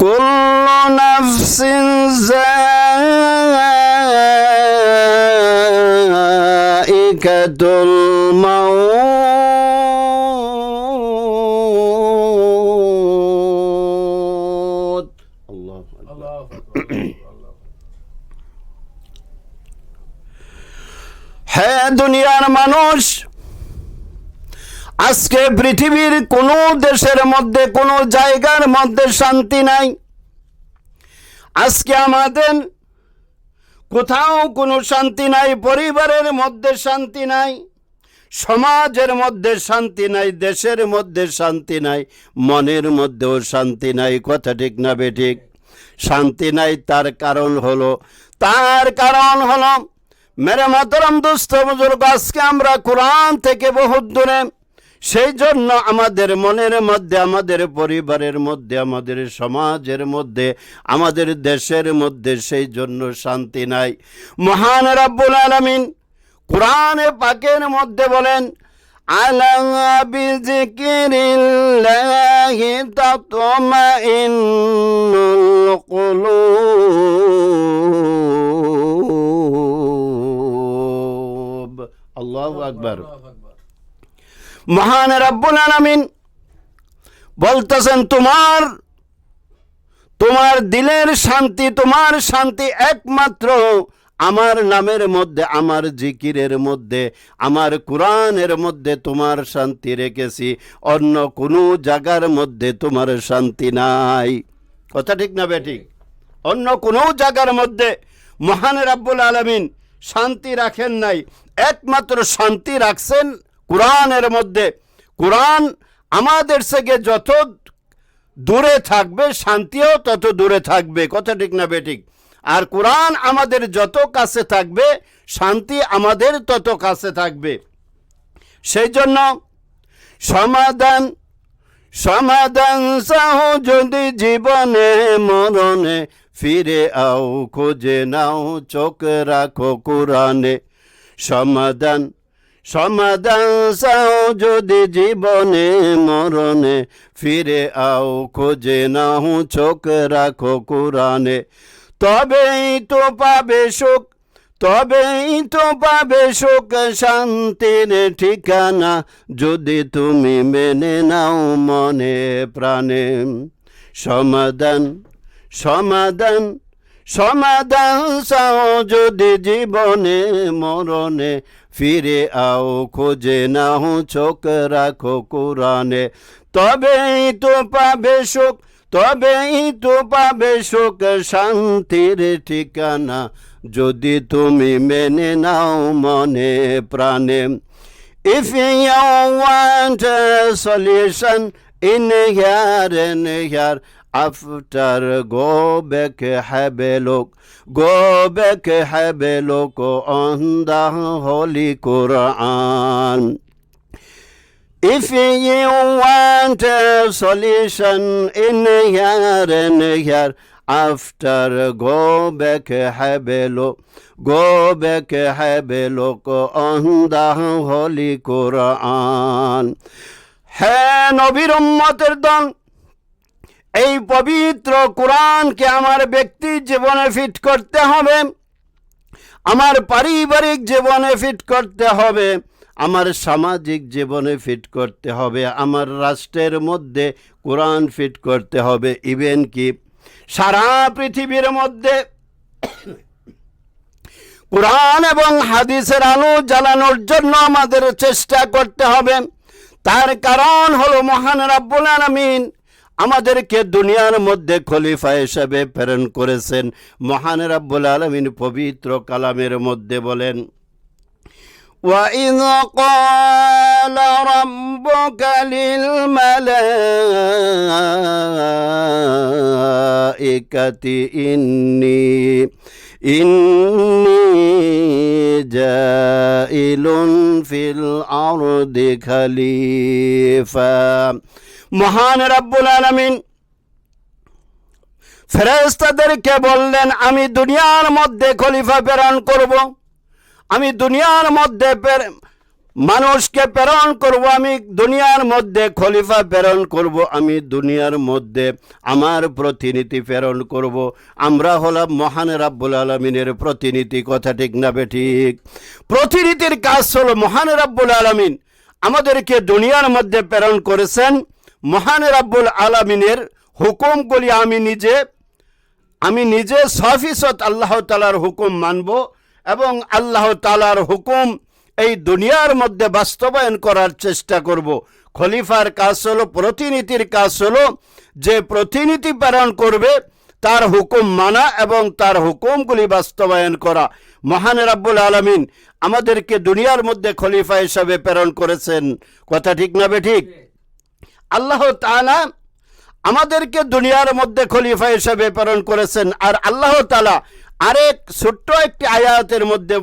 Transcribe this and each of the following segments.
كل نفس ذائقة الموت الله أكبر হ্যাঁ দুনিয়ার মানুষ আজকে পৃথিবীর কোনো দেশের মধ্যে, কোনো জায়গার মধ্যে শান্তি নাই। আজকে আমাদের কোথাও কোনো শান্তি নাই, পরিবারের মধ্যে শান্তি নাই, সমাজের মধ্যে শান্তি নাই, দেশের মধ্যে শান্তি নাই, মনের মধ্যেও শান্তি নাই। কথা ঠিক না বেঠিক শান্তি নাই, তার কারণ হলো, তার কারণ হলো, মেরে মতরম দুস্থ বুজুর্গ, আজকে আমরা কোরআন থেকে বহুত দূরে সেই জন্য আমাদের মনের মধ্যে, আমাদের পরিবারের মধ্যে, আমাদের সমাজের মধ্যে, আমাদের দেশের মধ্যে সেই জন্য শান্তি নাই। মহান রাব্বুল আলামিন কোরআনে পাকের মধ্যে বলেন আল্লাহু আকবার। মহান রাব্বুল আলামিন বলতেছেন, তোমার তোমার দিলের শান্তি, তোমার শান্তি একমাত্র আমার নামের মধ্যে, আমার জিকিরের মধ্যে, আমার কোরআনের মধ্যে তোমার শান্তি রেখেছি। অন্য কোনো জায়গার মধ্যে তোমার শান্তি নাই। কথা ঠিক না বেঠিক? অন্য কোনো জায়গার মধ্যে মহান রাব্বুল আলামিন শান্তি রাখেন নাই, একমাত্র শান্তি রাখছেন কোরআনের মধ্যে কোরআন আমাদের থেকে যত দূরে থাকবে, শান্তিও তত দূরে থাকবে। কথা ঠিক না বেঠিক? আর কোরআন আমাদের যত কাছে থাকবে, শান্তি আমাদের তত কাছে থাকবে। সেই জন্য সমাধান সমাধান চাও যদি জীবনে, মরণে ফিরে আও, খোঁজে নাও, চোখ রাখো কোরআনে। সমাধান সমাধান চাও যদি জীবনে, মরণে, ফিরে আও খোঁজে নাও, চোখ রাখো কোরআনে। তবেই তো পাবে সুখ, তবেই তো পাবে সুখ, শান্তির ঠিকানা যদি তুমি মেনে নাও মনে প্রাণে। সমাধান সমাধান সমাধান চাও যদি জীবনে, মরণে ফিরে আও খোঁজে নাও চোখ রাখো কোরআনে। তবেই তো পাবে সুখ তবেই তো পাবে সুখ শান্তির ঠিকানা যদি তুমি মেনে নাও মনে প্রাণে। If you want a solution in here and here, after go back, have a look. Go back, have a look on the Holy Quran. If you want a solution in here and here, after go back, have a look. Go back, have a look on the Holy Quran. হ্যাঁ নবীর উম্মতের দল এই পবিত্র কোরআনকে আমার ব্যক্তি জীবনে ফিট করতে হবে, আমার পারিবারিক জীবনে ফিট করতে হবে, আমার সামাজিক জীবনে ফিট করতে হবে, আমার রাষ্ট্রের মধ্যে কোরআন ফিট করতে হবে। ইভেন কি সারা পৃথিবীর মধ্যে কোরআন এবং হাদিসের আলো জ্বালানোর জন্য আমাদের চেষ্টা করতে হবে। তার কারণ হলো মহান রাব্বুল আলামিন আমাদেরকে দুনিয়ার মধ্যে খলিফা হিসেবে প্রেরণ করেছেন মহান রাব্বুল আলামিন পবিত্র কালামের মধ্যে বলেন وإذ قال ربك للملائكة إني إني جائل في الأرض خليفة মহান রাব্বুল আলামিন ফেরেশতাদেরকে বললেন আমি দুনিয়ার মধ্যে খলিফা প্রেরণ করব আমি দুনিয়ার মধ্যে পের- মানুষকে প্রেরণ করব আমি, দুনিয়ার মধ্যে খলিফা প্রেরণ করব আমি, দুনিয়ার মধ্যে আমার প্রতিনিধি প্রেরণ করব। আমরা হলাম মহান রাব্বুল আলমিনের প্রতিনিধি, কথা ঠিক না বে ঠিক? প্রতিনিধির কাজ হলো মহান রাব্বুল আলমিন আমাদেরকে দুনিয়ার মধ্যে প্রেরণ করেছেন। মহান রাব্বুল আলমিনের হুকুমগুলি আমি নিজে আমি নিজে সফিসত আল্লাহ তালার হুকুম মানব এবং আল্লাহ তালার হুকুম এই দুনিয়ার মধ্যে বাস্তবায়ন করার চেষ্টা করব। খলিফার কাজ হলো, প্রতিনিধির কাজ হলো, যে প্রতিনিধি প্রেরণ করবে, তার হুকুম মানা এবং তার হুকুমগুলি বাস্তবায়ন করা। মহান রাব্বুল আলমিন আমাদেরকে দুনিয়ার মধ্যে খলিফা হিসাবে প্রেরণ করেছেন। কথা ঠিক না ঠিক? আল্লাহ তাআলা আমাদেরকে দুনিয়ার মধ্যে খলিফা হিসাবে প্রেরণ করেছেন। আর আল্লাহ তালা আরেক ছোট্ট একটি আয়াতের মধ্যে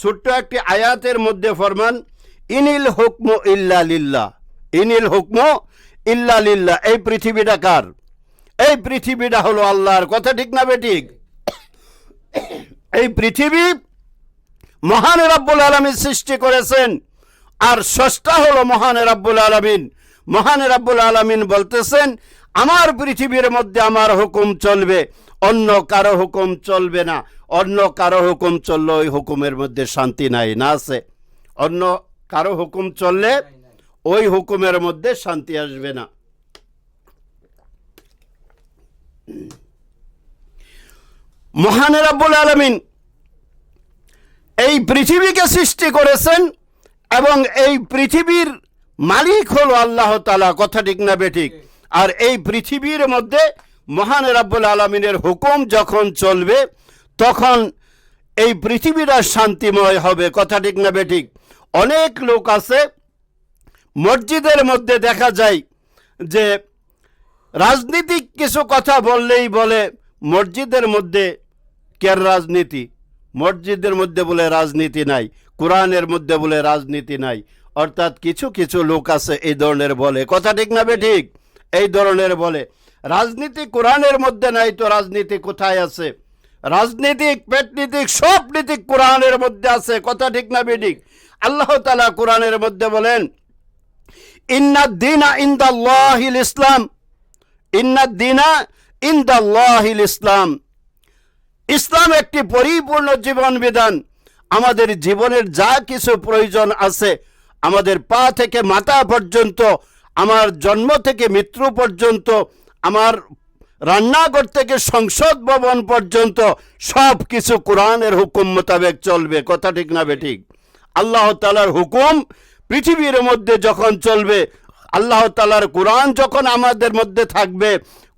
ছোট্ট একটি আয়াতের মধ্যে ফরমান, ইনিল হুকম ইল্লা লিল্লাহ। ইনিল হুকম ইল্লা লিল্লাহ। এই পৃথিবীটা কার? এই পৃথিবীটা হলো আল্লাহর কথা, ঠিক না বেঠিক? এই পৃথিবী মহান রাব্বুল আলমী সৃষ্টি করেছেন, আর ষষ্ঠা হলো মহান রাব্বুল আলমিন। মহান রাব্বুল আলমিন বলতেছেন, আমার পৃথিবীর মধ্যে আমার হুকুম চলবে, অন্য কারও হুকুম চলবে না। অন্য কারও হুকুম চললে ওই হুকুমের মধ্যে শান্তি নাই, না আছে? অন্য কারও হুকুম চললে ওই হুকুমের মধ্যে শান্তি আসবে না। মহান রাব্বুল আলমিন এই পৃথিবীকে সৃষ্টি করেছেন এবং এই পৃথিবীর মালিক হলো আল্লাহ তালা কথা ঠিক না বেঠিক? আর এই পৃথিবীর মধ্যে মহান রাব্বুল আলমিনের হুকুম যখন চলবে তখন এই পৃথিবীটা শান্তিময় হবে। কথা ঠিক না বেঠিক অনেক লোক আছে, মসজিদের মধ্যে দেখা যায় যে রাজনীতিক কিছু কথা বললেই বলে, মসজিদের মধ্যে কের রাজনীতি? মসজিদের মধ্যে বলে রাজনীতি নাই, কোরআনের মধ্যে বলে রাজনীতি নাই। অর্থাৎ কিছু কিছু লোক আছে এই ধরনের বলে। কথা ঠিক না বে ঠিক? এই ধরনের বলে। রাজনীতি কোরআনের মধ্যে নাই তো রাজনীতি কোথায় আছে? রাজনীতিক পেটনীতিক সব নীতিক কোরআনের মধ্যে আছে। কথা ঠিক না বে ঠিক আল্লাহ তালা কোরআনের মধ্যে বলেন, ইন্না দিনা ইন্দাল্লাহিল ইসলাম। ইন্না দিনা ইন্দাল্লাহিল ইসলাম। ইসলাম একটি পরিপূর্ণ জীবন বিধান। আমাদের জীবনের যা কিছু প্রয়োজন আছে, আমাদের পা থেকে মাথা পর্যন্ত, আমার জন্ম থেকে মৃত্যু পর্যন্ত, আমার রান্নাঘর থেকে সংসদ ভবন পর্যন্ত সব কিছু কোরআনের হুকুম মোতাবেক চলবে। কথা ঠিক না বেঠিক আল্লাহ তালার হুকুম পৃথিবীর মধ্যে যখন চলবে, আল্লাহ তালার কোরআন যখন আমাদের মধ্যে থাকবে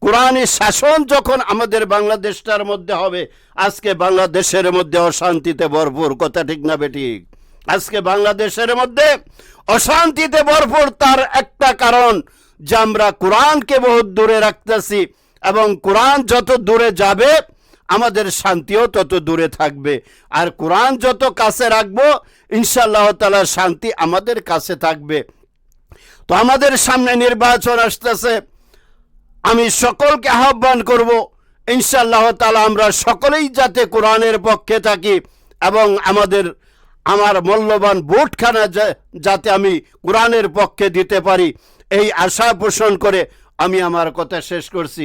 কোরআনের শাসন যখন আমাদের বাংলাদেশটার মধ্যে হবে, আজকে বাংলাদেশের মধ্যে অশান্তিতে ভরপুর। কথা ঠিক না বেঠিক আজকে বাংলাদেশের মধ্যে অশান্তিতে ভরপুর তার একটা কারণ যে আমরা কোরআনকে বহুত দূরে রাখতেছি। এবং কোরআন যত দূরে যাবে, আমাদের শান্তিও তত দূরে থাকবে। আর কোরআন যত কাছে রাখব, ইনশাআল্লাহ তালার শান্তি আমাদের কাছে থাকবে। তো আমাদের সামনে নির্বাচন আসতেছে। আমি সকলকে আহ্বান করব, ইনশাআল্লাহ তালা আমরা সকলেই যাতে কোরআনের পক্ষে থাকি এবং আমাদের, আমার মূল্যবান ভোটখানা যাতে আমি কোরআনের পক্ষে দিতে পারি। এই আশা পোষণ করে আমি আমার কথা শেষ করছি।